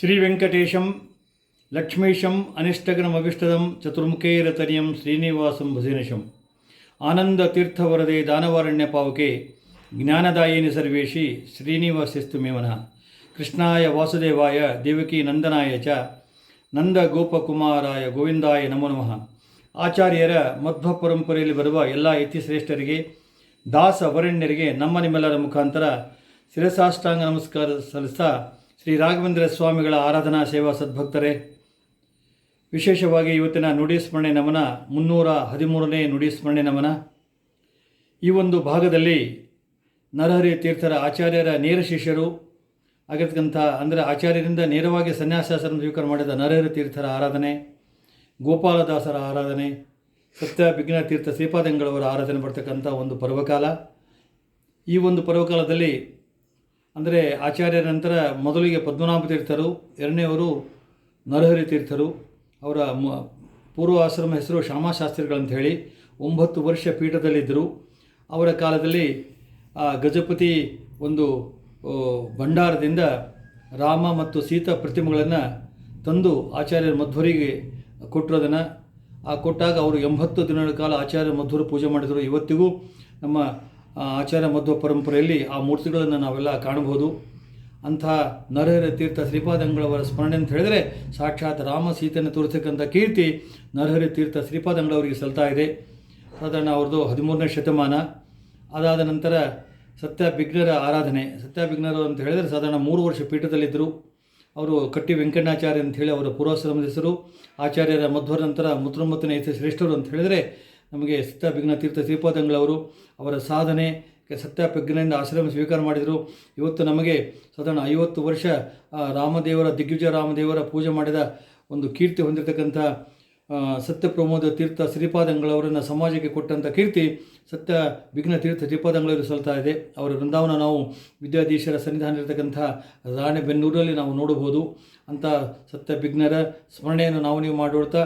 ಶ್ರೀವೆಂಕಟೇಶಂ, ಲಕ್ಷ್ಮೀಶಂ ಅನಿಷ್ಟಗಣಮಭಿಷ್ಟದಂ ಚತುರ್ಮುಖೇರತನಿಯಂ, ಶ್ರೀನಿವಾಸಂ, ಭಜಿನಶಂ. ಆನಂದ ತೀರ್ಥವರದೆ ದಾನವಾರಣ್ಯ ಪಾವಕೆ, ಜ್ಞಾನದಾಯಿನಿ ಸರ್ವೇಶಿ ಶ್ರೀನಿವಾಸಿಸ್ತು ಮೇವನ ಕೃಷ್ಣಾಯ ವಾಸುದೇವಾಯ, ದೇವಕಿ ನಂದನಾಯ ಚ ನಂದ ಗೋಪಕುಮಾರಾಯ ಗೋವಿಂದಾಯ ನಮೋ ನಮಃ. ಆಚಾರ್ಯರ ಮಧ್ವ ಪರಂಪರೆಯಲ್ಲಿ ಬರುವ ಎಲ್ಲ ಯತಿಶ್ರೇಷ್ಠರಿಗೆ ದಾಸ ವರಣ್ಯರಿಗೆ ನಮ್ಮ ನಿಮ್ಮೆಲ್ಲರ ಮುಖಾಂತರ ಶಿರಸಾಷ್ಟಾಂಗ ನಮಸ್ಕಾರ ಸಲ್ಲಿಸ್ತಾ ಶ್ರೀ ರಾಘವೇಂದ್ರ ಸ್ವಾಮಿಗಳ ಆರಾಧನಾ ಸೇವಾ ಸದ್ಭಕ್ತರೇ, ವಿಶೇಷವಾಗಿ ಇವತ್ತಿನ ನುಡಿ ಸ್ಮರಣೆ ನಮನ, ಮುನ್ನೂರ ಹದಿಮೂರನೇ ನುಡಿ ಸ್ಮರಣೆ ನಮನ. ಈ ಒಂದು ಭಾಗದಲ್ಲಿ ನರಹರಿ ತೀರ್ಥರ ಆಚಾರ್ಯರ ನೇರ ಶಿಷ್ಯರು ಆಗಿರ್ತಕ್ಕಂಥ ಅಂದರೆ ಆಚಾರ್ಯರಿಂದ ನೇರವಾಗಿ ಸನ್ಯಾಸಾಸನ ಸ್ವೀಕಾರ ಮಾಡಿದ ನರಹರಿ ತೀರ್ಥರ ಆರಾಧನೆ, ಗೋಪಾಲದಾಸರ ಆರಾಧನೆ, ಸತ್ಯ ವಿಘ್ನ ತೀರ್ಥ ಶ್ರೀಪಾದಂಗಳವರ ಆರಾಧನೆ ಬರ್ತಕ್ಕಂಥ ಒಂದು ಪರ್ವಕಾಲ. ಈ ಒಂದು ಪರ್ವಕಾಲದಲ್ಲಿ ಅಂದರೆ ಆಚಾರ್ಯರ ನಂತರ ಮೊದಲಿಗೆ ಪದ್ಮನಾಭ ತೀರ್ಥರು, ಎರಡನೆಯವರು ನರಹರಿ ತೀರ್ಥರು. ಅವರ ಮ, ಪೂರ್ವ ಆಶ್ರಮ ಹೆಸರು ಶ್ಯಾಮಾಶಾಸ್ತ್ರಿಗಳಂತ ಹೇಳಿ ಒಂಬತ್ತು ವರ್ಷ ಪೀಠದಲ್ಲಿದ್ದರು. ಅವರ ಕಾಲದಲ್ಲಿ ಗಜಪತಿ ಒಂದು ಭಂಡಾರದಿಂದ ರಾಮ ಮತ್ತು ಸೀತಾ ಪ್ರತಿಮೆಗಳನ್ನು ತಂದು ಆಚಾರ್ಯರ ಮಧ್ವರಿಗೆ ಕೊಟ್ಟಿರೋದನ್ನು. ಆ, ಕೊಟ್ಟಾಗ ಅವರು ಎಂಬತ್ತು ದಿನಗಳ ಕಾಲ ಆಚಾರ್ಯ ಮಧ್ವರು ಪೂಜೆ ಮಾಡಿದರು. ಇವತ್ತಿಗೂ ನಮ್ಮ ಆ, ಆಚಾರ್ಯ ಮಧ್ವ ಪರಂಪರೆಯಲ್ಲಿ ಆ ಮೂರ್ತಿಗಳನ್ನು ನಾವೆಲ್ಲ ಕಾಣಬಹುದು. ಅಂಥ ನರಹರ ತೀರ್ಥ ಶ್ರೀಪಾದಂಗಳವರ ಸ್ಮರಣೆ ಅಂತ ಹೇಳಿದರೆ ಸಾಕ್ಷಾತ್ ರಾಮ ಸೀತೆಯನ್ನು ತೋರಿಸತಕ್ಕಂಥ ಕೀರ್ತಿ ನರಹರಿ ತೀರ್ಥ ಶ್ರೀಪಾದಂಗಳವರಿಗೆ ಸಲ್ತಾ ಇದೆ. ಸಾಧಾರಣ ಅವ್ರದ್ದು ಹದಿಮೂರನೇ ಶತಮಾನ. ಅದಾದ ನಂತರ ಸತ್ಯಭಿಘ್ನರ ಆರಾಧನೆ. ಸತ್ಯಭಿಘ್ನರು ಅಂತ ಹೇಳಿದರೆ ಸಾಧಾರಣ ಮೂರು ವರ್ಷ ಪೀಠದಲ್ಲಿದ್ದರು. ಅವರು ಕಟ್ಟಿ ವೆಂಕಣ್ಣಾಚಾರ್ಯ ಅಂತ ಹೇಳಿ ಅವರ ಪೂರ್ವಾಶ್ರಮದ ಹೆಸರು. ಆಚಾರ್ಯರ ಮಧ್ವರ ನಂತರ ಮುತ್ತೊಂಬತ್ತನೇ ಹೆಸರು ಶ್ರೇಷ್ಠರು ಅಂತ ಹೇಳಿದರೆ ನಮಗೆ ಸತ್ಯಭಿಜ್ಞ ತೀರ್ಥ ಶ್ರೀಪಾದಂಗಳವರು ಅವರ ಸಾಧನೆ ಸತ್ಯ ವಿಘ್ನದಿಂದ ಆಶ್ರಮ ಸ್ವೀಕಾರ ಮಾಡಿದರು. ಇವತ್ತು ನಮಗೆ ಸಾಧಾರಣ ಐವತ್ತು ವರ್ಷ ರಾಮದೇವರ, ದಿಗ್ವಿಜಯ ರಾಮದೇವರ ಪೂಜೆ ಮಾಡಿದ ಒಂದು ಕೀರ್ತಿ ಹೊಂದಿರತಕ್ಕಂಥ ಸತ್ಯ ಪ್ರಮೋದ ತೀರ್ಥ ಶ್ರೀಪಾದಂಗಳವರನ್ನು ಸಮಾಜಕ್ಕೆ ಕೊಟ್ಟಂಥ ಕೀರ್ತಿ ಸತ್ಯ ವಿಘ್ನ ತೀರ್ಥ ಶ್ರೀಪಾದಂಗಳವರು ಸಲ್ತಾ ಇದೆ. ಅವರ ವೃಂದಾವನ ನಾವು ವಿದ್ಯಾಧೀಶರ ಸನ್ನಿಧಾನ ಇರತಕ್ಕಂಥ ರಾಣೆಬೆನ್ನೂರಲ್ಲಿ ನಾವು ನೋಡಬಹುದು. ಅಂಥ ಸತ್ಯ ವಿಘ್ನರ ಸ್ಮರಣೆಯನ್ನು ನಾವು ನೀವು ಮಾಡಿಕೊಳ್ತಾ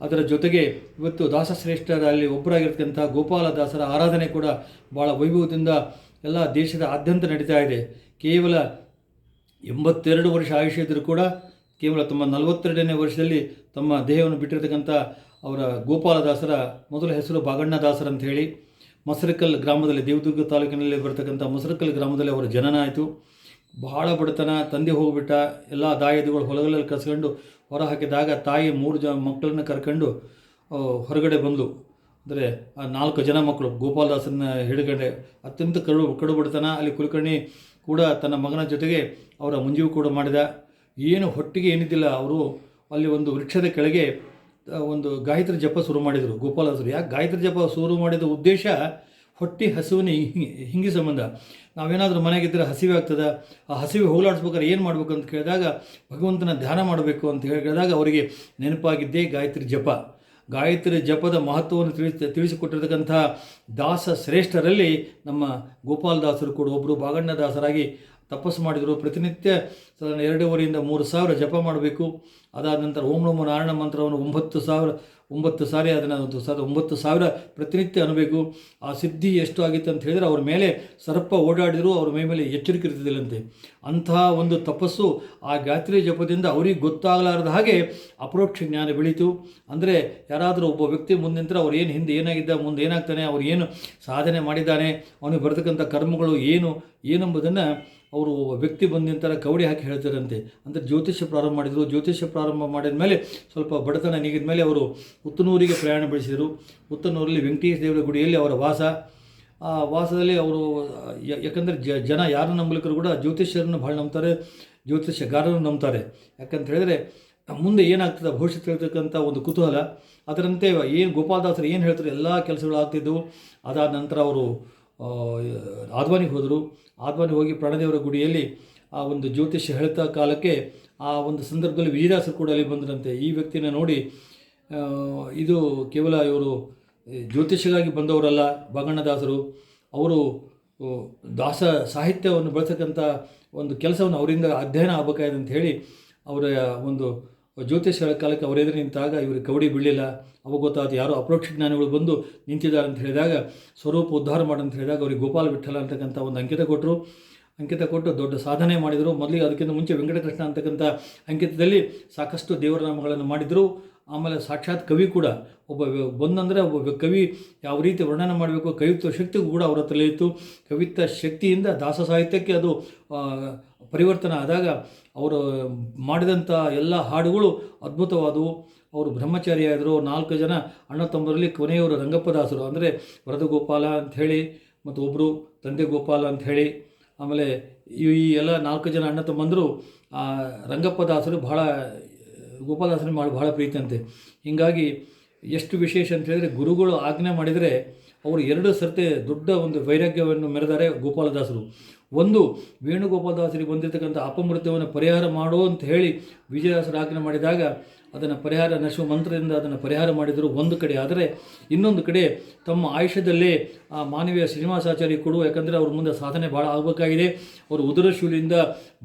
ಅದರ ಜೊತೆಗೆ ಇವತ್ತು ದಾಸಶ್ರೇಷ್ಠರಲ್ಲಿ ಒಬ್ಬರಾಗಿರ್ತಕ್ಕಂಥ ಗೋಪಾಲದಾಸರ ಆರಾಧನೆ ಕೂಡ ಭಾಳ ವೈಭವದಿಂದ ಎಲ್ಲ ದೇಶದ ಆದ್ಯಂತ ನಡೀತಾ ಇದೆ. ಕೇವಲ ಎಂಬತ್ತೆರಡು ವರ್ಷ ಆಯುಷ್ಯ ಇದ್ದರೂ ಕೂಡ ಕೇವಲ ತಮ್ಮ ನಲವತ್ತೆರಡನೇ ವರ್ಷದಲ್ಲಿ ತಮ್ಮ ದೇಹವನ್ನು ಬಿಟ್ಟಿರತಕ್ಕಂಥ ಅವರ ಗೋಪಾಲದಾಸರ ಮೊದಲ ಹೆಸರು ಬಾಗಣ್ಣದಾಸರ ಅಂತ ಹೇಳಿ ಮಸರಕಲ್ ಗ್ರಾಮದಲ್ಲಿ, ದೇವದುರ್ಗ ತಾಲೂಕಿನಲ್ಲಿ ಬರ್ತಕ್ಕಂಥ ಮಸರಕಲ್ ಗ್ರಾಮದಲ್ಲಿ ಅವರ ಜನನ ಆಯಿತು. ಬಹಳ ಬಡತನ, ತಂದೆ ಹೋಗಿಬಿಟ್ಟ, ಎಲ್ಲ ದಾಯದಿಗಳು ಹೊಲಗಳಲ್ಲಿ ಕಸ್ಕೊಂಡು ಹೊರ ಹಾಕಿದಾಗ ತಾಯಿ ಮೂರು ಜನ ಮಕ್ಕಳನ್ನ ಕರ್ಕೊಂಡು ಹೊರಗಡೆ ಬಂದು, ಅಂದರೆ ಆ ನಾಲ್ಕು ಜನ ಮಕ್ಕಳು ಗೋಪಾಲದಾಸನ ಹಿಡ್ಕೊಂಡೆ, ಅತ್ಯಂತ ಕಡು ಕಡು ಬಡತನ ಅಲ್ಲಿ ಕುಲಕರ್ಣಿ ಕೂಡ ತನ್ನ ಮಗನ ಜೊತೆಗೆ ಅವರ ಮುಂಜೀವು ಕೂಡ ಮಾಡಿದ. ಏನು ಹೊಟ್ಟಿಗೆ ಏನಿದ್ದಿಲ್ಲ, ಅವರು ಅಲ್ಲಿ ಒಂದು ವೃಕ್ಷದ ಕೆಳಗೆ ಒಂದು ಗಾಯತ್ರಿ ಜಪ ಶುರು ಮಾಡಿದರು, ಗೋಪಾಲದಾಸರು. ಯಾಕೆ ಗಾಯತ್ರಿ ಜಪ ಶುರು ಮಾಡಿದ ಉದ್ದೇಶ ಹೊಟ್ಟೆ ಹಸುವಿನ ಹಿಂಗಿ ಸಂಬಂಧ. ನಾವೇನಾದರೂ ಮನೆಗಿದ್ದರೆ ಹಸಿವೆ ಆಗ್ತದೆ? ಆ ಹಸಿವೆ ಹೋಗಲಾಡಿಸ್ಬೇಕಾದ್ರೆ ಏನು ಮಾಡಬೇಕು ಅಂತ ಕೇಳಿದಾಗ, ಭಗವಂತನ ಧ್ಯಾನ ಮಾಡಬೇಕು ಅಂತ ಹೇಳಿದಾಗ ಅವರಿಗೆ ನೆನಪಾಗಿದ್ದೇ ಗಾಯತ್ರಿ ಜಪ. ಗಾಯತ್ರಿ ಜಪದ ಮಹತ್ವವನ್ನು ತಿಳಿಸಿ ತಿಳಿಸಿಕೊಟ್ಟಿರ್ತಕ್ಕಂಥ ದಾಸ ಶ್ರೇಷ್ಠರಲ್ಲಿ ನಮ್ಮ ಗೋಪಾಲದಾಸರು ಕೂಡ ಒಬ್ಬರು ಬಾಗಣ್ಣದಾಸರಾಗಿ ತಪಸ್ಸು ಮಾಡಿದರು. ಪ್ರತಿನಿತ್ಯ ಸಾಧಾರಣ ಎರಡೂವರೆಯಿಂದ ಮೂರು ಸಾವಿರ ಜಪ ಮಾಡಬೇಕು. ಅದಾದ ನಂತರ ಓಂ ನಮೋ ನಾರಾಯಣ ಮಂತ್ರವನ್ನು ಒಂಬತ್ತು ಸಾವಿರ, ಒಂಬತ್ತು ಸಾರಿ ಅದನ್ನು ಒಂದು ಸಾವಿರ ಒಂಬತ್ತು ಸಾವಿರ ಪ್ರತಿನಿತ್ಯ ಅನ್ನಬೇಕು. ಆ ಸಿದ್ಧಿ ಎಷ್ಟು ಆಗಿತ್ತು ಅಂತ ಹೇಳಿದರೆ ಅವ್ರ ಮೇಲೆ ಸರ್ಪ ಓಡಾಡಿದರೂ ಅವ್ರ ಮೈ ಮೇಲೆ ಎಚ್ಚರಿಕೆ ಇರ್ತಿದ್ದಿಲ್ಲಂತೆ ಅಂತಹ ಒಂದು ತಪಸ್ಸು ಆ ಗಾಯತ್ರಿ ಜಪದಿಂದ ಅವ್ರಿಗೆ ಗೊತ್ತಾಗಲಾರದ ಹಾಗೆ ಅಪರೋಕ್ಷ ಜ್ಞಾನ ಬೆಳೀತು. ಅಂದರೆ ಯಾರಾದರೂ ಒಬ್ಬ ವ್ಯಕ್ತಿ ಮುಂದೆ ನಿಂತರೆ ಅವ್ರು ಏನು ಹಿಂದೆ ಏನಾಗಿದ್ದ, ಮುಂದೆ ಏನಾಗ್ತಾನೆ, ಅವ್ರು ಏನು ಸಾಧನೆ ಮಾಡಿದ್ದಾನೆ, ಅವನಿಗೆ ಬರ್ತಕ್ಕಂಥ ಕರ್ಮಗಳು ಏನು, ಏನೆಂಬುದನ್ನು ಅವರು ಒಬ್ಬ ವ್ಯಕ್ತಿ ಬಂದ ನಂತರ ಕವಡಿ ಹಾಕಿ ಹೇಳ್ತಾರಂತೆ ಅಂದರೆ ಜ್ಯೋತಿಷ್ಯ ಪ್ರಾರಂಭ ಮಾಡಿದರು. ಜ್ಯೋತಿಷ್ಯ ಪ್ರಾರಂಭ ಮಾಡಿದ ಮೇಲೆ ಸ್ವಲ್ಪ ಬಡತನ ನೀಗಿದ ಮೇಲೆ ಅವರು ಉತ್ತನೂರಿಗೆ ಪ್ರಯಾಣ ಬೆಳೆಸಿದರು. ಉತ್ತನೂರಲ್ಲಿ ವೆಂಕಟೇಶ ದೇವರ ಗುಡಿಯಲ್ಲಿ ಅವರ ವಾಸ. ಆ ವಾಸದಲ್ಲಿ ಅವರು ಯಾಕಂದರೆ ಜ, ಜನ ಯಾರು ನಂಬಲಿಕ್ಕರು ಕೂಡ ಜ್ಯೋತಿಷ್ಯರನ್ನು ಭಾಳ ನಂಬ್ತಾರೆ, ಜ್ಯೋತಿಷ್ಯಗಾರರನ್ನು ನಂಬ್ತಾರೆ. ಯಾಕಂತ ಹೇಳಿದರೆ ಮುಂದೆ ಏನಾಗ್ತದೆ ಭವಿಷ್ಯ ಒಂದು ಕುತೂಹಲ. ಅದರಂತೆ ಏನು ಗೋಪಾಲದಾಸರು ಏನು ಹೇಳ್ತಾರೆ, ಎಲ್ಲ ಕೆಲಸಗಳು ಆಗ್ತಿದ್ದವು. ಅದಾದ ನಂತರ ಅವರು ಆದ್ವಾನಿಗೆ ಹೋದರು. ಆದ್ವಾನಿ ಹೋಗಿ ಪ್ರಾಣದೇವರ ಗುಡಿಯಲ್ಲಿ ಆ ಒಂದು ಜ್ಯೋತಿಷ್ಯ ಹೇಳ್ತಾ ಕಾಲಕ್ಕೆ ಆ ಒಂದು ಸಂದರ್ಭದಲ್ಲಿ ವಿಜಯದಾಸರು ಕೂಡ ಅಲ್ಲಿ ಬಂದರಂತೆ. ಈ ವ್ಯಕ್ತಿನ ನೋಡಿ ಇದು ಕೇವಲ ಇವರು ಜ್ಯೋತಿಷ್ಯಗಾಗಿ ಬಂದವರಲ್ಲ, ಬಾಗಣ್ಣದಾಸರು. ಅವರು ದಾಸ ಸಾಹಿತ್ಯವನ್ನು ಬಳಸತಕ್ಕಂಥ ಒಂದು ಕೆಲಸವನ್ನು ಅವರಿಂದ ಅಧ್ಯಯನ ಆಗಬೇಕಾಗಿದೆ ಅಂತ ಹೇಳಿ ಅವರ ಒಂದು ಜ್ಯೋತಿಷ್ಯ ಕಾಲಕ್ಕೆ ಅವರ ಎದುರು ನಿಂತಾಗ ಇವರು ಕವಡಿ ಬೀಳಲಿಲ್ಲ. ಅವಾಗ ಗೊತ್ತಾದ ಯಾರೋ ಅಪರೋಕ್ಷ ಜ್ಞಾನಿಗಳು ಬಂದು ನಿಂತಿದ್ದಾರೆ ಅಂತ ಹೇಳಿದಾಗ, ಸ್ವರೂಪ ಉದ್ಧಾರ ಅಂತ ಹೇಳಿದಾಗ ಅವ್ರಿಗೆ ಗೋಪಾಲ ವಿಠಲ ಅಂತಕ್ಕಂಥ ಒಂದು ಅಂಕಿತ ಕೊಟ್ಟರು ಅಂಕಿತ ಕೊಟ್ಟು ದೊಡ್ಡ ಸಾಧನೆ ಮಾಡಿದರು. ಮೊದಲಿಗೆ ಅದಕ್ಕಿಂತ ಮುಂಚೆ ವೆಂಕಟಕೃಷ್ಣ ಅಂತಕ್ಕಂಥ ಅಂಕಿತದಲ್ಲಿ ಸಾಕಷ್ಟು ದೇವರ ನಾಮಗಳನ್ನು ಮಾಡಿದರು. ಆಮೇಲೆ ಸಾಕ್ಷಾತ್ ಕವಿ ಕೂಡ ಒಬ್ಬ ಬಂದಂದರೆ ಒಬ್ಬ ಕವಿ ಯಾವ ರೀತಿ ವರ್ಣನೆ ಮಾಡಬೇಕು, ಕವಿತ್ವ ಶಕ್ತಿ ಕೂಡ ಅವರ ತಲೆ ಇತ್ತು. ಕವಿತ್ವ ಶಕ್ತಿಯಿಂದ ದಾಸ ಸಾಹಿತ್ಯಕ್ಕೆ ಅದು ಪರಿವರ್ತನೆ ಆದಾಗ ಅವರು ಮಾಡಿದಂಥ ಎಲ್ಲ ಹಾಡುಗಳು ಅದ್ಭುತವಾದವು. ಅವರು ಬ್ರಹ್ಮಚಾರಿಯಾದರು. ನಾಲ್ಕು ಜನ ಅಣ್ಣ ತಮ್ಮರಲ್ಲಿ ಕೊನೆಯವರು ರಂಗಪ್ಪದಾಸರು. ಅಂದರೆ ವರದಗೋಪಾಲ ಅಂಥೇಳಿ ಮತ್ತು ಒಬ್ಬರು ತಂದೆ ಗೋಪಾಲ ಅಂಥೇಳಿ ಆಮೇಲೆ ಈ ಎಲ್ಲ ನಾಲ್ಕು ಜನ ಅಣ್ಣ ತಮ್ಮಂದರು ಆ, ರಂಗಪ್ಪದಾಸರು ಬಹಳ ಗೋಪಾಲದಾಸನ ಮಾಡಿ ಬಹಳ ಪ್ರೀತಿಯಂತೆ ಹೀಗಾಗಿ ಎಷ್ಟು ವಿಶೇಷ ಅಂತ ಹೇಳಿದರೆ ಗುರುಗಳು ಆಜ್ಞೆ ಮಾಡಿದರೆ ಅವರು ಎರಡು ಸರ್ತಿ ದೊಡ್ಡ ಒಂದು ವೈರಾಗ್ಯವನ್ನು ಮೆರೆದಾರೆ ಗೋಪಾಲದಾಸರು. ಒಂದು ವೇಣುಗೋಪಾಲದಾಸರಿಗೆ ಬಂದಿರತಕ್ಕಂಥ ಅಪಮೃತ್ಯವನ್ನು ಪರಿಹಾರ ಮಾಡು ಅಂತ ಹೇಳಿ ವಿಜಯದಾಸರು ಆಜ್ಞೆ ಮಾಡಿದಾಗ ಅದನ್ನು ಪರಿಹಾರ ನಶುವ ಮಂತ್ರದಿಂದ ಅದನ್ನು ಪರಿಹಾರ ಮಾಡಿದರು ಒಂದು ಕಡೆ. ಆದರೆ ಇನ್ನೊಂದು ಕಡೆ ತಮ್ಮ ಆಯುಷ್ಯದಲ್ಲೇ ಆ ಮಾನವೀಯ ಶ್ರೀನಿವಾಸಾಚಾರ್ಯ ಕೊಡು ಯಾಕಂದರೆ ಅವ್ರ ಮುಂದೆ ಸಾಧನೆ ಭಾಳ ಆಗಬೇಕಾಗಿದೆ. ಅವರು ಉದರಶೂಲಿಯಿಂದ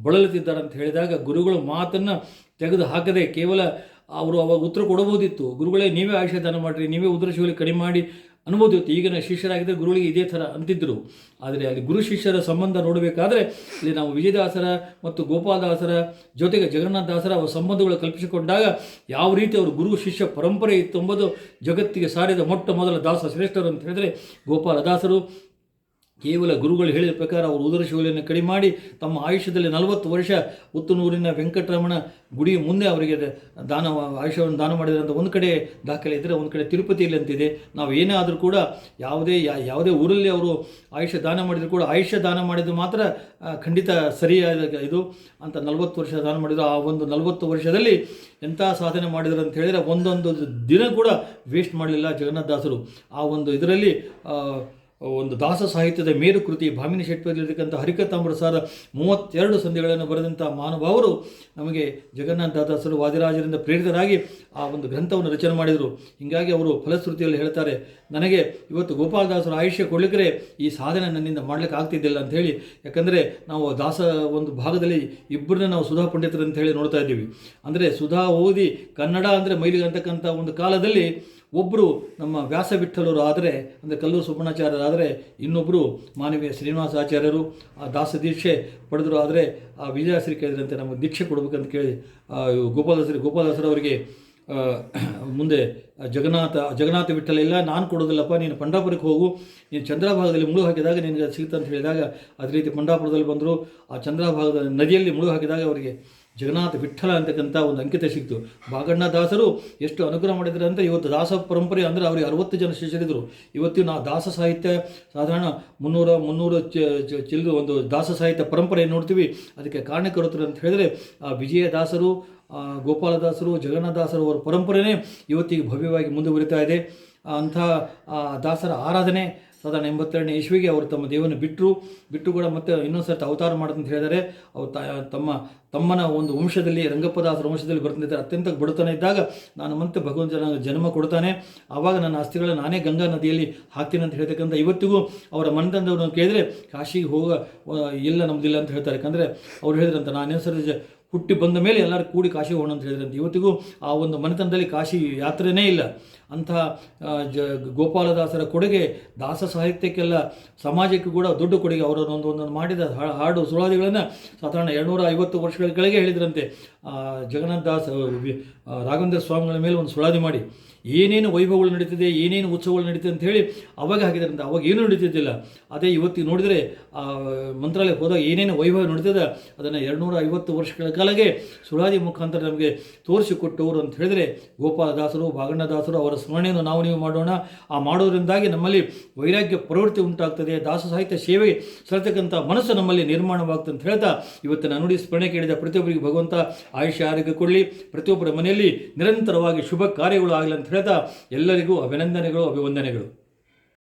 ಬಳಲುತ್ತಿದ್ದಾರೆ ಅಂತ ಹೇಳಿದಾಗ ಗುರುಗಳು ಮಾತನ್ನು ತೆಗೆದು ಹಾಕದೆ ಕೇವಲ ಅವರು ಅವಾಗ ಉತ್ತರ ಕೊಡಬಹುದಿತ್ತು. ಗುರುಗಳೇ, ನೀವೇ ಆಯುಷ್ಯ ದಾನ ಮಾಡಿರಿ, ನೀವೇ ಉದರಶೂಲಿ ಕಡಿಮೆ ಮಾಡಿ ಅನ್ಬೋದಿತ್ತು ಈಗಿನ ಶಿಷ್ಯರಾಗಿದ್ದರೆ ಗುರುಗಳಿಗೆ ಇದೇ ಥರ ಅಂತಿದ್ದರು ಆದರೆ ಅಲ್ಲಿ ಗುರು ಶಿಷ್ಯರ ಸಂಬಂಧ ನೋಡಬೇಕಾದ್ರೆ ಇಲ್ಲಿ ನಾವು ವಿಜಯದಾಸರ ಮತ್ತು ಗೋಪಾಲದಾಸರ ಜೊತೆಗೆ ಜಗನ್ನಾಥದಾಸರ ಅವರ ಸಂಬಂಧಗಳು ಕಲ್ಪಿಸಿಕೊಂಡಾಗ ಯಾವ ರೀತಿ ಅವರು ಗುರು ಶಿಷ್ಯ ಪರಂಪರೆ ಇತ್ತು ಎಂಬುದು ಜಗತ್ತಿಗೆ ಸಾರಿದ ಮೊಟ್ಟ ಮೊದಲ ದಾಸ ಶ್ರೇಷ್ಠರು ಅಂತ ಹೇಳಿದರೆ ಗೋಪಾಲದಾಸರು ಕೇವಲ ಗುರುಗಳು ಹೇಳಿದ ಪ್ರಕಾರ ಅವರು ಉದರ ಶಿವಲಿಯನ್ನು ಕಡಿಮೆ ಮಾಡಿ ತಮ್ಮ ಆಯುಷ್ಯದಲ್ಲಿ ನಲವತ್ತು ವರ್ಷ ಉತ್ತನೂರಿನ ವೆಂಕಟರಮಣ ಗುಡಿ ಮುಂದೆ ಅವರಿಗೆ ದಾನ ಆಯುಷ್ಯವನ್ನು ದಾನ ಮಾಡಿದಂಥ ಒಂದು ಕಡೆ ದಾಖಲೆ ಇದ್ದರೆ ಒಂದು ಕಡೆ ತಿರುಪತಿಯಲ್ಲಿ ಅಂತಿದೆ. ನಾವು ಏನೇ ಆದರೂ ಕೂಡ ಯಾವುದೇ ಯಾವುದೇ ಊರಲ್ಲಿ ಅವರು ಆಯುಷ್ಯ ದಾನ ಮಾಡಿದರೂ ಕೂಡ ಆಯುಷ್ಯ ದಾನ ಮಾಡಿದ್ದು ಮಾತ್ರ ಖಂಡಿತ ಸರಿಯಾದ ಇದು ಅಂತ ನಲವತ್ತು ವರ್ಷ ದಾನ ಮಾಡಿದ್ರು. ಆ ಒಂದು ನಲವತ್ತು ವರ್ಷದಲ್ಲಿ ಎಂಥ ಸಾಧನೆ ಮಾಡಿದ್ರು ಅಂತ ಹೇಳಿದರೆ ಒಂದೊಂದು ದಿನ ಕೂಡ ವೇಸ್ಟ್ ಮಾಡಲಿಲ್ಲ ಜಗನ್ನಾಥದಾಸರು ಆ ಒಂದು ಇದರಲ್ಲಿ ಒಂದು ದಾಸ ಸಾಹಿತ್ಯದ ಮೇರುಕೃತಿ ಭಾಮಿನಿ ಶೆಟ್ಟಿರತಕ್ಕಂಥ ಹರಿಕತಾಂಬರ ಸಾರ ಮೂವತ್ತೆರಡು ಸಂಧಿಗಳನ್ನು ಬರೆದಂಥ ಮಹಾನುಭಾವರು ನಮಗೆ ಜಗನ್ನಾಥ ದಾಸರು ವಾದಿರಾಜರಿಂದ ಪ್ರೇರಿತರಾಗಿ ಆ ಒಂದು ಗ್ರಂಥವನ್ನು ರಚನೆ ಮಾಡಿದರು. ಹೀಗಾಗಿ ಅವರು ಫಲಶ್ರುತಿಯಲ್ಲಿ ಹೇಳ್ತಾರೆ, ನನಗೆ ಇವತ್ತು ಗೋಪಾಲದಾಸರು ಆಯುಷ್ಯ ಕೊಡಲಿಕ್ಕರೆ ಈ ಸಾಧನೆ ನನ್ನಿಂದ ಮಾಡಲಿಕ್ಕೆ ಆಗ್ತಿದ್ದಿಲ್ಲ ಅಂತ ಹೇಳಿ. ಯಾಕಂದರೆ ನಾವು ದಾಸ ಒಂದು ಭಾಗದಲ್ಲಿ ಇಬ್ಬರನ್ನ ನಾವು ಸುಧಾ ಪಂಡಿತರು ಅಂತ ಹೇಳಿ ನೋಡ್ತಾ ಇದ್ದೀವಿ. ಅಂದರೆ ಸುಧಾ ಓದಿ ಕನ್ನಡ ಅಂದರೆ ಮೈಲಿಗೆ ಅಂತಕ್ಕಂಥ ಒಂದು ಕಾಲದಲ್ಲಿ ಒಬ್ಬರು ನಮ್ಮ ವ್ಯಾಸವಿಠಲರು ಆದರೆ ಅಂದರೆ ಕಲ್ಲೂರು ಸುಬ್ಬಣ್ಣಾಚಾರ್ಯರಾದರೆ ಇನ್ನೊಬ್ಬರು ಮಾನವೀಯ ಶ್ರೀನಿವಾಸ ಆಚಾರ್ಯರು, ಆ ದಾಸ ದೀಕ್ಷೆ ಪಡೆದರು ಆದರೆ ಆ ವಿಜಯಶ್ರೀ ಕೇಳಿದ್ರಂತೆ ನಮಗೆ ದೀಕ್ಷೆ ಕೊಡಬೇಕಂತ ಕೇಳಿ ಗೋಪಾಲದಾಸರಿ ಗೋಪಾಲದಾಸರವರಿಗೆ ಮುಂದೆ ಜಗನ್ನಾಥ ಜಗನ್ನಾಥ ವಿಠಲ ಇಲ್ಲ, ನಾನು ಕೊಡೋದಿಲ್ಲಪ್ಪ, ನೀನು ಪಂಡಾಪುರಕ್ಕೆ ಹೋಗು, ನೀನು ಚಂದ್ರಭಾಗದಲ್ಲಿ ಮುಳುಗು ಹಾಕಿದಾಗ ನಿನಗೆ ಸಿಗುತ್ತೆ ಅಂತ ಹೇಳಿದಾಗ, ಅದೇ ರೀತಿ ಪಂಡಾಪುರದಲ್ಲಿ ಬಂದರು, ಆ ಚಂದ್ರಭಾಗದ ನದಿಯಲ್ಲಿ ಮುಳುಗು ಹಾಕಿದಾಗ ಅವರಿಗೆ ಜಗನ್ನಾಥ ವಿಠಲ ಅಂತಕ್ಕಂಥ ಒಂದು ಅಂಕಿತ ಸಿಕ್ತು ಬಾಗಣ್ಣ ದಾಸರು ಎಷ್ಟು ಅನುಗ್ರಹ ಮಾಡಿದ್ರು ಅಂದರೆ ಇವತ್ತು ದಾಸ ಪರಂಪರೆ ಅಂದರೆ ಅವರಿಗೆ ಅರವತ್ತು ಜನ ಶಿಷ್ಯರಿದ್ದರು ಇವತ್ತು ನಾವು ದಾಸ ಸಾಹಿತ್ಯ, ಸಾಧಾರಣ ಮುನ್ನೂರ, ಮುನ್ನೂರು ಚಿಲ್ಲರು ಒಂದು ದಾಸ ಸಾಹಿತ್ಯ ಪರಂಪರೆ ನೋಡ್ತೀವಿ. ಅದಕ್ಕೆ ಕಾರಣಕರ್ತರು ಅಂತ ಹೇಳಿದ್ರೆ, ಆ ವಿಜಯದಾಸರು ಗೋಪಾಲದಾಸರು, ಜಗನ್ನಾಥದಾಸರು ಅವರ ಪರಂಪರೆಯೇ ಇವತ್ತಿಗೆ ಭವ್ಯವಾಗಿ ಮುಂದುವರಿತಾ ಇದೆ. ಅಂಥ ದಾಸರ ಆರಾಧನೆ ಸಾಧಾರಣ ಎಂಬತ್ತೆರಡನೇ ಇಸ್ವಿಗೆ ಅವರು ತಮ್ಮ ದೇವನ ಬಿಟ್ಟರು ಬಿಟ್ಟು ಕೂಡ ಮತ್ತೆ ಇನ್ನೊಂದು ಸರ್ತಿ ಅವತಾರ ಮಾಡೋದಂತ ಹೇಳಿದರೆ ಅವರು ತಮ್ಮ, ತಮ್ಮನ ಒಂದು ವಂಶದಲ್ಲಿ ರಂಗಪ್ಪದಾಸರ ವಂಶದಲ್ಲಿ ಬರ್ತಿದ್ದಾರೆ. ಅತ್ಯಂತ ಬಡತನ ಇದ್ದಾಗ ನಾನು ಮತ್ತೆ ಭಗವಂತನ ಜನ್ಮ ಕೊಡ್ತಾನೆ. ಆವಾಗ ನನ್ನ ಅಸ್ಥಿಗಳನ್ನು ನಾನೇ ಗಂಗಾ ನದಿಯಲ್ಲಿ ಹಾಕ್ತೀನಿ ಅಂತ ಹೇಳ್ತಕ್ಕಂಥ ಇವತ್ತಿಗೂ ಅವರ ಮನದಂಡವನ್ನು ಕೇಳಿದರೆ, ಕಾಶಿಗೆ ಹೋಗ ಇಲ್ಲ ನಮ್ದಿಲ್ಲ ಅಂತ ಹೇಳ್ತಾರೆ. ಯಾಕಂದರೆ ಅವ್ರು ಹೇಳಿದ್ರಂತ, ನಾನು ಸರಿ ಹುಟ್ಟಿ ಬಂದ ಮೇಲೆ ಎಲ್ಲರೂ ಕೂಡಿ ಕಾಶಿ ಹೋಗೋಣ ಅಂತ ಹೇಳಿದ್ರಂತೆ. ಇವತ್ತಿಗೂ ಆ ಒಂದು ಮನೆತನದಲ್ಲಿ ಕಾಶಿ ಯಾತ್ರೆನೇ ಇಲ್ಲ. ಅಂತಹ ಜ, ಗೋಪಾಲದಾಸರ ಕೊಡುಗೆ ದಾಸ ಸಾಹಿತ್ಯಕ್ಕೆಲ್ಲ ಸಮಾಜಕ್ಕೆ ಕೂಡ ದೊಡ್ಡ ಕೊಡುಗೆ. ಅವರ ಒಂದು ಒಂದೊಂದು ಮಾಡಿದ ಹಾಡು ಸುಳಾದಿಗಳನ್ನು ಸಾಧಾರಣ ಎರಡುನೂರ ಐವತ್ತು ವರ್ಷಗಳ ಕೆಳಗೆ ಹೇಳಿದ್ರಂತೆ. ಜಗನ್ನಾಥ ದಾಸ್ ರಾಘವೇಂದ್ರ ಸ್ವಾಮಿಗಳ ಮೇಲೆ ಒಂದು ಸುಳಾದಿ ಮಾಡಿ, ಏನೇನು ವೈಭವಗಳು ನಡೀತಿದೆ, ಏನೇನು ಉತ್ಸವಗಳು ನಡೀತಿದೆ ಅಂತ ಹೇಳಿ ಅವಾಗ ಹಾಕಿದ್ರಂತೆ. ಅವಾಗ ಏನೂ ನಡೀತಿದ್ದಿಲ್ಲ. ಅದೇ ಇವತ್ತಿಗೆ ನೋಡಿದರೆ ಮಂತ್ರಾಲಯಕ್ಕೆ ಹೋದಾಗ ಏನೇನು ವೈಭವ ನಡೀತದೆ, ಅದನ್ನು ಎರಡುನೂರ ಐವತ್ತು ವರ್ಷಗಳ ಕಾಲಗೆ ಸುಳಾದಿ ಮುಖಾಂತರ ನಮಗೆ ತೋರಿಸಿಕೊಟ್ಟವರು ಅಂತ ಹೇಳಿದರೆ, ಗೋಪಾಲದಾಸರು, ಭಾಗಣ್ಣದಾಸರು ಅವರ ಸ್ಮರಣೆಯನ್ನು ನಾವು ನೀವು ಮಾಡೋಣ. ಆ ಮಾಡೋದರಿಂದಾಗಿ ನಮ್ಮಲ್ಲಿ ವೈರಾಗ್ಯ ಪ್ರವೃತ್ತಿ ಉಂಟಾಗ್ತದೆ. ದಾಸ ಸಾಹಿತ್ಯ ಸೇವೆ ಸರ್ತಕ್ಕಂಥ ಮನಸ್ಸು ನಮ್ಮಲ್ಲಿ ನಿರ್ಮಾಣವಾಗ್ತದೆ ಅಂತ ಹೇಳ್ತಾ ಇವತ್ತಿನ ನುಡಿ ಸ್ಮರಣೆ ಕೇಳಿದ ಪ್ರತಿಯೊಬ್ಬರಿಗೆ ಭಗವಂತ ಆಯುಷ್ಯ ಆರೋಗ್ಯ ಕೊಡಲಿ. ಪ್ರತಿಯೊಬ್ಬರ ಮನೆಯಲ್ಲಿ ನಿರಂತರವಾಗಿ ಶುಭ ಕಾರ್ಯಗಳು ಆಗಲಿ ಅಂತ ಹೇಳ್ತಾ ಎಲ್ಲರಿಗೂ ಅಭಿನಂದನೆಗಳು, ಅಭಿವಂದನೆಗಳು.